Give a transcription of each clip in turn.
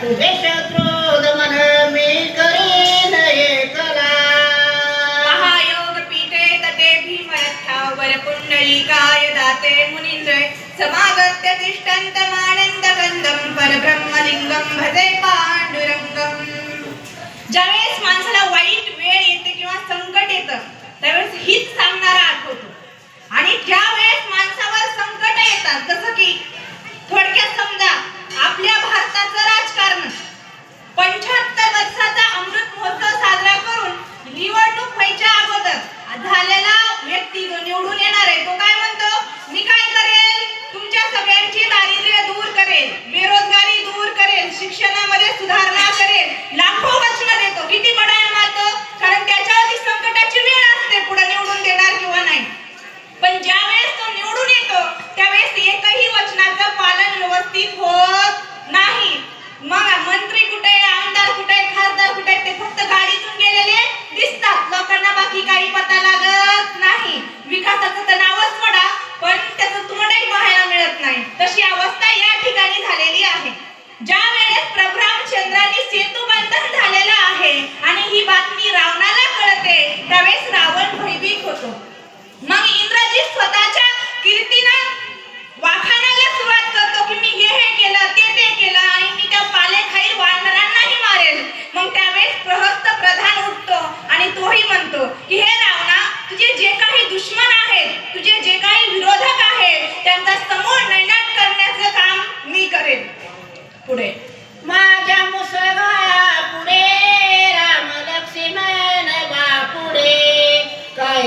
तुझे शत्रू दमन मी करीन एकला महायोग पीठे तटे भीमरथावर पुंडलिकाय दाते मुनींद्र समागत्य तिष्ठन्तमानन्द परब्रह्मलिंगम भजे पांडुरंगम ज्यावेळेस माणसाला वाईट वेळ येते किंवा संकट येतं त्यावेळेस हीच सांगणारा आठवतो आणि ज्या वेळेस माणसावर संकट येतात जसं की थोडक्यात समजा बरोबरच झालेला व्यक्ती जो निवडून येणार आहे तो काय म्हणतो? मी काय करेल? तुमच्या सगळ्यांची दारिद्र्य दूर करेल. बेरोजगारी दूर करेल. शिक्षणामध्ये सुधारणा करेल. लाखो siento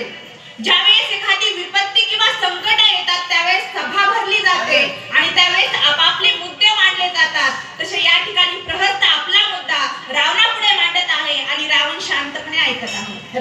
असेल ज्यावेळेस एखादी विपत्ती किंवा संकट येतात त्यावेळेस सभा भरली जाते. आणि त्यावेळेस आपापले मुद्दे मांडले जातात. तसे या ठिकाणी प्रहस्त आपला मुद्दा रावणापुढे मांडत आहे आणि रावण शांतपणे ऐकत आहे.